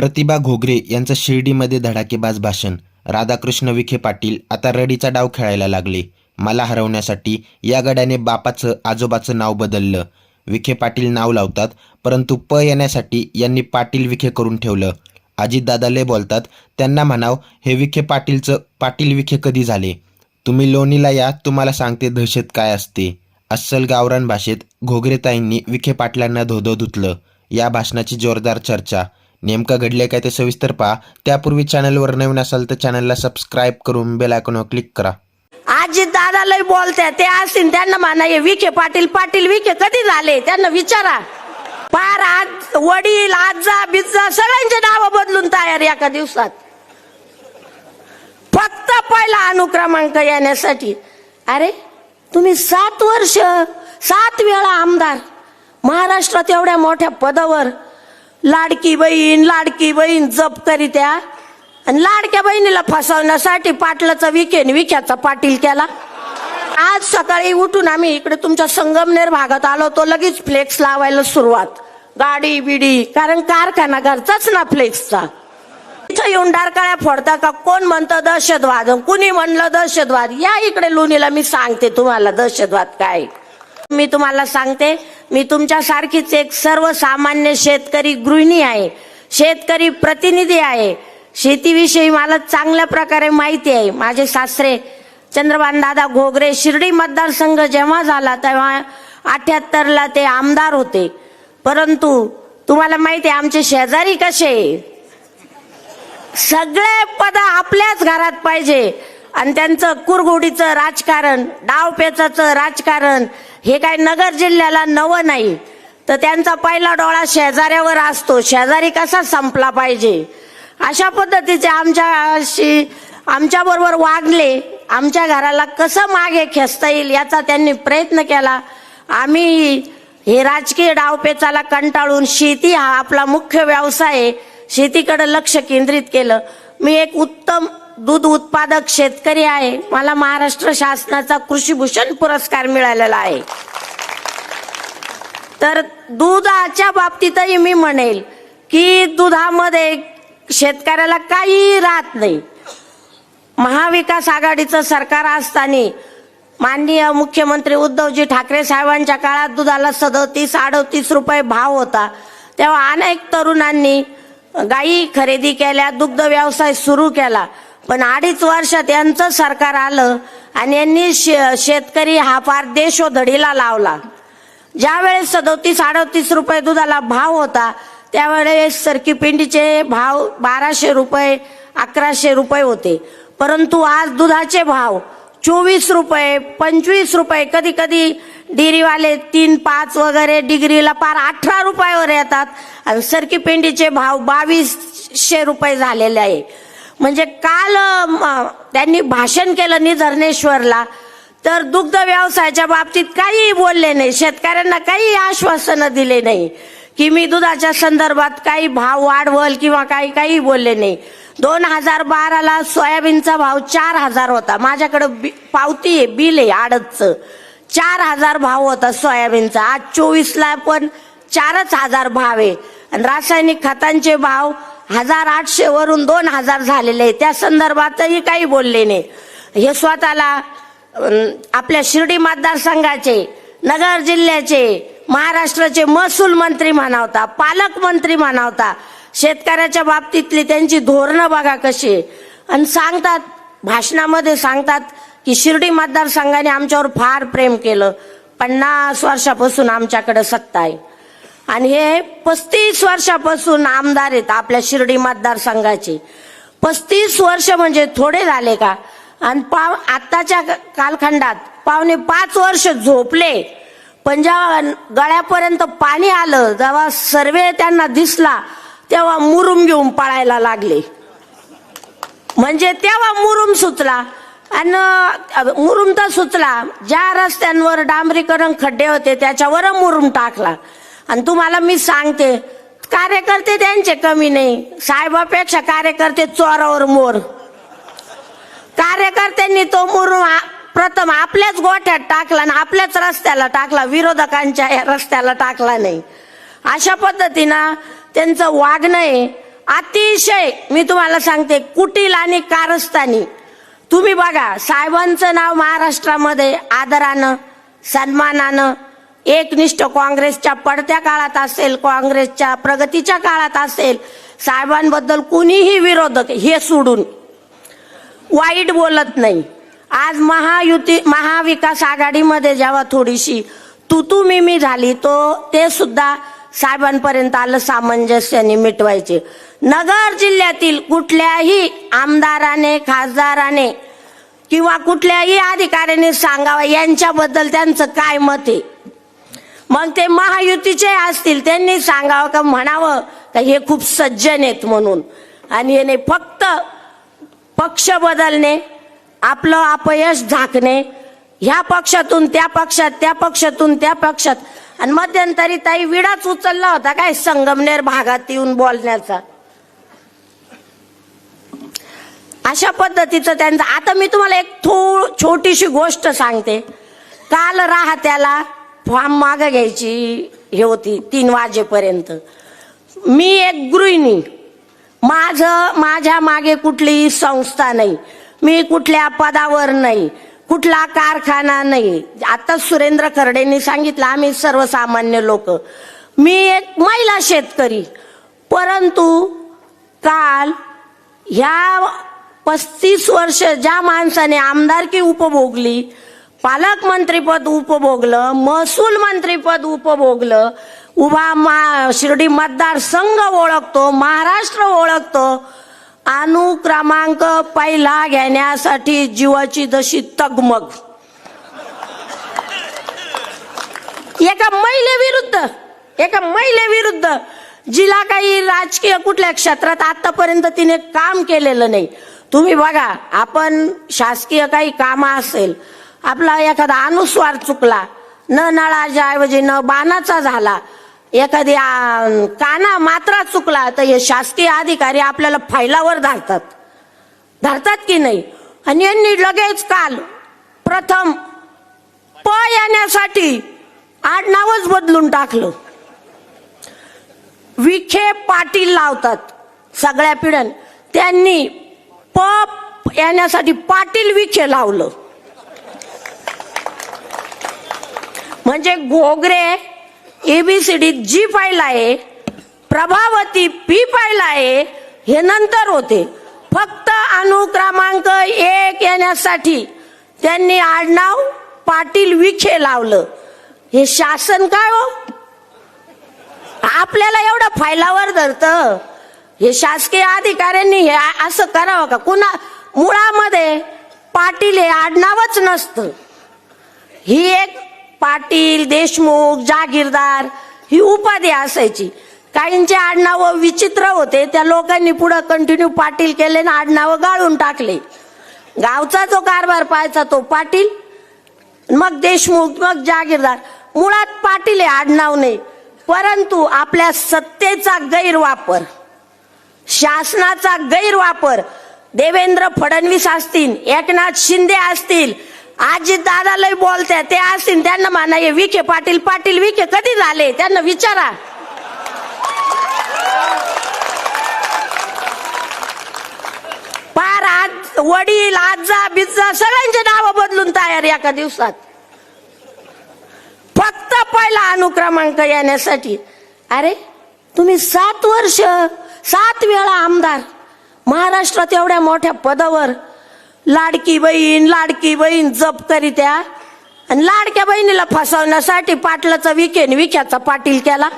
प्रतिभा घोगरे यांचं शिर्डीमध्ये धडाकेबाज भाषण. राधाकृष्ण विखे पाटील आता रडीचा डाव खेळायला लागले. मला हरवण्यासाठी या गड्याने बापाचं आजोबाचं नाव बदललं. विखे पाटील नाव लावतात परंतु प येण्यासाठी यांनी पाटील विखे करून ठेवलं. अजितदादाले बोलतात त्यांना म्हणाव हे विखे पाटीलचं पाटील विखे कधी झाले? तुम्ही लोणीला या तुम्हाला सांगते दहशत काय असते. अस्सल गावरान भाषेत घोगरेताईंनी विखे पाटलांना धोधो धुतलं. या भाषणाची जोरदार चर्चा. नेमकं घडले काय ते सविस्तर पहा. त्यापूर्वी चॅनलवर नवीन असाल तर चॅनलला सबस्क्राईब करून बेल आयकॉनवर क्लिक करा. आजी दादा लय बोलते ते असतील त्यांना म्हणा हे विखे पाटील पाटील विखे कधी झाले? त्यांना विचारा. पार आज वडील आजा बिज्जा सगळ्यांचे नाव बदलून तयार एका दिवसात. फक्त पहिला अनुक्रमांक येण्यासाठी. अरे तुम्ही सात वर्ष सात वेळा आमदार. महाराष्ट्रात एवढ्या मोठ्या पदावर लाडकी बहीण लाडकी बहीण जप करीत्या. आणि लाडक्या बहिणीला फसवण्यासाठी पाटलाचा विकेन आणि विख्याचा पाटील केला. आज सकाळी उठून आम्ही इकडे तुमच्या संगमनेर भागात आलो तो लगेच फ्लेक्स लावायला सुरुवात. गाडी बिडी कारण कारखाना घरचाच ना फ्लेक्सचा. इथं येऊन डारकाळ्या फोडता का? कोण म्हणतं दहशतवाद? कुणी म्हणलं दहशतवाद? या इकडे लोणीला मी सांगते तुम्हाला दहशतवाद काय मी तुम्हाला सांगते मी तुमच्या सारखीच एक सर्वसामान्य शेतकरी गृहिणी आहे शेतकरी प्रतिनिधी आहे. शेतीविषयी मला चांगल्या प्रकारे माहिती आहे. माझे सासरे चंद्रबान दादा घोगरे शिर्डी मतदारसंघ जेव्हा झाला तेव्हा अठ्याहत्तरला ते आमदार होते. परंतु तुम्हाला माहिती आहे आमचे शेजारी कसे सगळे पद आपल्याच घरात पाहिजे. आणि त्यांचं कुरघोडीचं राजकारण डावपेचाचं राजकारण हे काय नगर जिल्ह्याला नवं नाही. तर त्यांचा पहिला डोळा शेजाऱ्यावर असतो. शेजारी कसा संपला पाहिजे? अशा पद्धतीचे आमच्याशी आमच्या बरोबर वागले आमच्या घराला कसं मागे खेचता येईल याचा त्यांनी प्रयत्न केला. आम्ही हे राजकीय डावपेचाला कंटाळून शेती हा आपला मुख्य व्यवसाय आहे. शेतीकडे लक्ष केंद्रित केलं. मी एक उत्तम दूध उत्पादक शेतकरी आहे. मला महाराष्ट्र शासनाचा कृषीभूषण पुरस्कार मिळालेला आहे. तर दुधाच्या बाबतीतही मी म्हणेल की दुधामध्ये शेतकऱ्याला काही राहत नाही. महाविकास आघाडीचं सरकार असताना माननीय मुख्यमंत्री उद्धवजी ठाकरे साहेबांच्या काळात दुधाला सदतीस अडोतीस रुपये भाव होता. तेव्हा अनेक तरुणांनी गायी खरेदी केल्या दुग्ध व्यवसाय सुरू केला. पण अडीच वर्षात यांचं सरकार आलं आणि यांनी शे- शेतकरी हा फार देशोधडीला लावला. ज्यावेळेस सदोतीस अडोतीस रुपये दुधाला भाव होता त्यावेळेस सरकी पिंडीचे भाव बाराशे रुपये अकराशे रुपये होते. परंतु आज दुधाचे भाव चोवीस रुपये पंचवीस रुपये. कधी कधी डिरीवाले तीन पाच वगैरे डिग्रीला पार अठरा रुपयावर येतात. आणि सरकी पिंडीचे भाव बावीसशे रुपये झालेले आहे. म्हणजे काल त्यांनी भाषण केलं निधरणेश्वरला. तर दुग्ध व्यवसायाच्या बाबतीत काहीही बोलले नाही. शेतकऱ्यांना काही आश्वासनं दिले नाही. की मी दुधाच्या संदर्भात काही भाव वाढवल किंवा काही काही बोलले नाही. दोन हजार बाराला सोयाबीनचा भाव चार हजार होता. माझ्याकडे बी- पावती आहे बिल आहे आडतचं. चार हजार भाव होता सोयाबीनचा. आज चोवीसला पण चारच हजार भाव आहे. आणि रासायनिक खतांचे भाव हजार आठशे वरून दोन हजार झालेले आहे. त्या संदर्भातही काही बोलले नाही. हे स्वतःला आपल्या शिर्डी मतदारसंघाचे नगर जिल्ह्याचे महाराष्ट्राचे महसूल मंत्री म्हणावता पालकमंत्री म्हणावता शेतकऱ्याच्या बाबतीतली त्यांची धोरणं बघा कशी. आहे. आणि सांगतात भाषणामध्ये सांगतात की शिर्डी मतदारसंघाने आमच्यावर फार प्रेम केलं. पन्नास वर्षापासून आमच्याकडे सत्ता आहे. आणि हे पस्तीस वर्षापासून आमदार आहेत आपल्या शिर्डी मतदारसंघाचे. पस्तीस वर्ष म्हणजे थोडे झाले का? आणि पाव आत्ताच्या कालखंडात पावणे पाच वर्ष झोपले. पण जेव्हा गळ्यापर्यंत पाणी आलं जेव्हा सर्वे त्यांना दिसला तेव्हा मुरुम घेऊन पळायला लागले. म्हणजे तेव्हा मुरुम सुचला. आणि मुरुम तर सुचला. ज्या रस्त्यांवर डांबरीकरण खड्डे होते त्याच्यावर मुरुम टाकला. आणि तुम्हाला मी सांगते कार्यकर्ते त्यांचे कमी नाही. साहेबापेक्षा कार्यकर्ते चोरावर मोर. कार्यकर्त्यांनी तो मुरुम प्रथम आपल्याच गोठ्यात टाकला आणि आपल्याच रस्त्याला टाकला. विरोधकांच्या या रस्त्याला टाकला नाही. अशा पद्धतीनं त्यांचं वागणं आहे अतिशय मी तुम्हाला सांगते कुटील आणि कारस्थानी. तुम्ही बघा साहेबांचं नाव महाराष्ट्रामध्ये आदरानं सन्मानानं एकनिष्ठ काँग्रेसच्या पडत्या काळात असेल काँग्रेसच्या प्रगतीच्या काळात असेल साहेबांबद्दल कुणीही विरोधक हे सोडून वाईट बोलत नाही. आज महायुती महाविकास आघाडीमध्ये जेव्हा थोडीशी तू तू मी मी झाली तो ते सुद्धा साहेबांपर्यंत आलं सामंजस्याने मिटवायचे. नगर जिल्ह्यातील कुठल्याही आमदाराने खासदाराने किंवा कुठल्याही अधिकाऱ्याने सांगावं यांच्याबद्दल त्यांचं काय मत आहे? मग ते महायुतीचे असतील त्यांनी सांगावं का म्हणावं? का हे खूप सज्जन आहेत म्हणून. आणि याने फक्त पक्ष बदलणे आपलं अपयश झाकणे ह्या पक्षातून त्या पक्षात त्या पक्षातून त्या पक्षात आणि मध्यंतरी ताई विडाच उचलला होता काय संगमनेर भागात येऊन बोलण्याचा. अशा पद्धतीचं त्यांचं. आता मी तुम्हाला एक थो छोटीशी गोष्ट सांगते. काल राहत्याला फॉर्म माग घ्यायची हे होती तीन वाजेपर्यंत. मी एक गृहिणी. माझं माझ्या मागे कुठलीही संस्था नाही. मी कुठल्या पदावर नाही. कुठला कारखाना नाही आता सुरेंद्र खर्डेंनी सांगितलं आम्ही सर्वसामान्य लोक. मी एक महिला शेतकरी. परंतु काल ह्या पस्तीस वर्ष ज्या माणसाने आमदारकी उपभोगली पालकमंत्रीपद उपभोगलं महसूल मंत्रीपद उपभोगलं उभा मा शिर्डी मतदारसंघ ओळखतो महाराष्ट्र ओळखतो अनुक्रमांक पहिला घेण्यासाठी जीवाची जशी तगमग. एका महिलेविरुद्ध एका महिलेविरुद्ध जिला काही राजकीय कुठल्या क्षेत्रात आतापर्यंत तिने काम केलेलं नाही. तुम्ही बघा आपण शासकीय काही काम असेल आपला एखादा अनुस्वार चुकला न नळाच्या ऐवजी न बाणाचा झाला एखादी काना मात्रा चुकला तर हे शासकीय अधिकारी आपल्याला फायलावर धरतात. धरतात की नाही? आणि यांनी लगेच काल प्रथम प येण्यासाठी आडनावच बदलून टाकलं. विखे पाटील लावतात सगळ्या पिढ्यान. त्यांनी प येण्यासाठी पाटील विखे लावलं. म्हणजे घोगरे एबीसीडीत जी फाईल आहे प्रभावती पी फाईल आहे हे नंतर होते. फक्त अनुक्रमांक एक येण्यासाठी त्यांनी आडनाव पाटील विखे लावलं. हे शासन काय हो? आपल्याला एवढं फायलावर धरतं. हे शासकीय अधिकाऱ्यांनी हे असं करावं का? कुणा मुळामध्ये पाटील हे आडनावच नसतं. ही एक पाटील देशमुख जागीरदार ही उपाधी असायची. काहींचे आडनाव विचित्र होते त्या लोकांनी पुढं कंटिन्यू पाटील केले ना आडनाव गाळून टाकले. गावचा जो कारभार पाहायचा तो पाटील मग देशमुख मग जागीरदार. मुळात पाटील हे आडनाव नाही परंतु आपल्या सत्तेचा गैरवापर शासनाचा गैरवापर देवेंद्र फडणवीस असतील एकनाथ शिंदे असतील आजी दादा लय बोलत्या ते असतील त्यांना म्हणा हे विखे पाटील पाटील विखे कधी झाले? त्यांना विचारा. पार आज वडील आजा बिज्जा सगळ्यांचे नाव बदलून तयार एका दिवसात. फक्त पहिला अनुक्रमांक येण्यासाठी. अरे तुम्ही सात वर्ष सात वेळा आमदार. महाराष्ट्रात एवढ्या मोठ्या पदावर लाडकी बहीण लाडकी बहीण जप करीत्या. आणि लाडक्या बहिणीला फसवण्यासाठी पाटलाचा विकेन विख्याचा पाटील केला.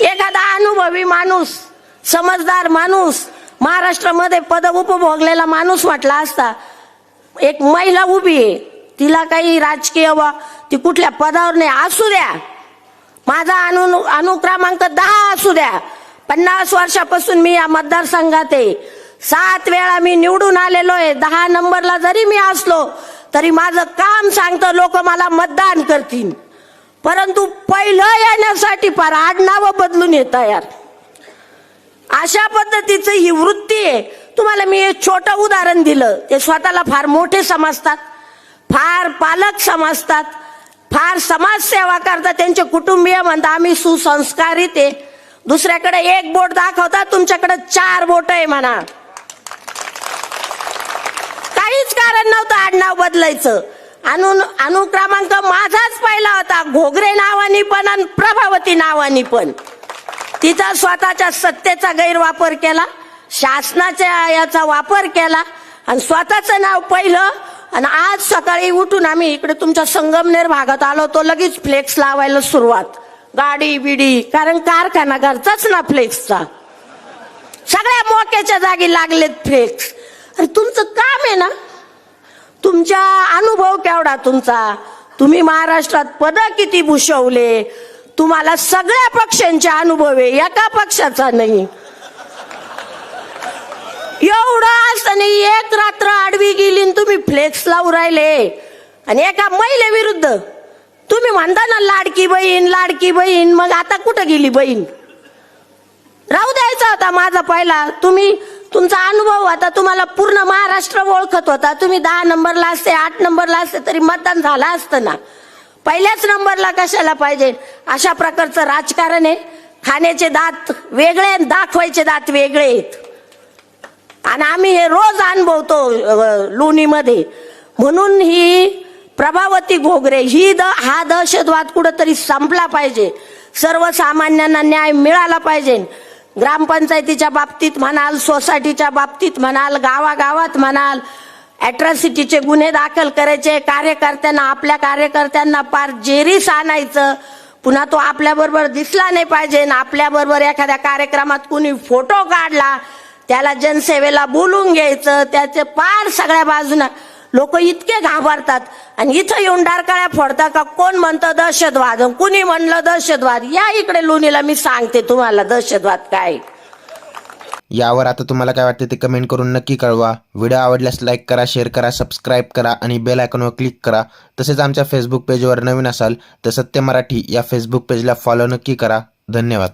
एखादा अनुभवी माणूस समजदार माणूस महाराष्ट्रामध्ये पद उपभोगलेला माणूस म्हटला असता एक महिला उभी आहे. तिला काही राजकीय वा ती कुठल्या पदावर नाही असू द्या. माझा अनु अनुक्रमांक दहा असू द्या. पन्नास वर्षापासून मी या मतदारसंघात आहे. सात वेळा मी निवडून आलेलो आहे दहा नंबरला जरी मी असलो तरी माझं काम सांगतं लोक मला मतदान करतील. परंतु पहिलं येण्यासाठी फार आडनावं बदलून येत यार. अशा पद्धतीचं ही वृत्ती आहे. तुम्हाला मी एक छोटं उदाहरण दिलं. ते स्वतःला फार मोठे समजतात फार पालक समजतात फार समाजसेवा करतात. त्यांचे कुटुंबीय म्हणतात आम्ही सुसंस्कारित आहे. दुसऱ्याकडे एक बोट दाखवता तुमच्याकडे चार बोट आहे म्हणा काहीच कारण नव्हतं आडनाव बदलायचं. अनु अनुक्रमांक माझाच पहिला होता. घोगरे नावानी पण आणि प्रभावती नावानी पण. तिचा स्वतःच्या सत्तेचा गैरवापर केला शासनाच्या याचा वापर केला आणि स्वतःचं नाव पहिलं. आणि आज सकाळी उठून आम्ही इकडे तुमच्या संगमनेर भागात आलो तो लगेच फ्लेक्स लावायला सुरुवात. गाडी बिडी कारण कारखाना घरचाच ना फ्लेक्सचा. सगळ्या मोक्याच्या जागी लागलेत फ्लेक्स. अरे तुमचं काम आहे ना? तुमचा अनुभव केवढा तुमचा? तुम्ही महाराष्ट्रात पद किती भूषवले? तुम्हाला सगळ्या पक्षांचे अनुभव आहे एका पक्षाचा नाही. एवढा असताना एक रात्र आडवी गेली तुम्ही फ्लेक्स लावून राहिले. आणि एका महिलेविरुद्ध तुम्ही म्हणता ना लाडकी बहीण लाडकी बहीण मग आता कुठं गेली बहीण? राहू द्यायचा होता माझा पहिला. तुम्ही तुमचा अनुभव होता तुम्हाला पूर्ण महाराष्ट्र ओळखत होता. तुम्ही दहा नंबरला असते आठ नंबरला असते तरी मतदान झालं असतं ना. पहिल्याच नंबरला कशाला पाहिजे? अशा प्रकारचं राजकारण आहे. खाण्याचे दात वेगळे दाखवायचे दात वेगळे आहेत. आणि आम्ही हे रोज अनुभवतो लोणीमध्ये. म्हणून ही प्रभावती घोगरे ही द हा दहशतवाद कुठंतरी संपला पाहिजे. सर्वसामान्यांना न्याय मिळाला पाहिजे. ग्रामपंचायतीच्या बाबतीत म्हणाल सोसायटीच्या बाबतीत म्हणाल गावागावात म्हणाल अॅट्रॉसिटीचे गुन्हे दाखल करायचे कार्यकर्त्यांना आपल्या कार्यकर्त्यांना पार जेरीस आणायचं. पुन्हा तो आपल्याबरोबर दिसला नाही पाहिजे आणि आपल्याबरोबर एखाद्या कार्यक्रमात कुणी फोटो काढला त्याला जनसेवेला बोलून घ्यायचं त्याचे पार सगळ्या बाजूनं लोक इतके घाबरतात. आणि इथं येऊन डारकाळ्या फोडतात का कोण म्हणतं दहशतवाद? कुणी म्हणलं दहशतवाद? या इकडे लोणीला मी सांगते तुम्हाला दहशतवाद काय. यावर आता तुम्हाला काय वाटते ते कमेंट करून नक्की कळवा. व्हिडिओ आवडल्यास लाईक करा शेअर करा सबस्क्राईब करा आणि बेल आयकॉनवर क्लिक करा. तसेच आमच्या फेसबुक पेजवर नवीन असाल तर सत्य मराठी या फेसबुक पेजला फॉलो नक्की करा. धन्यवाद.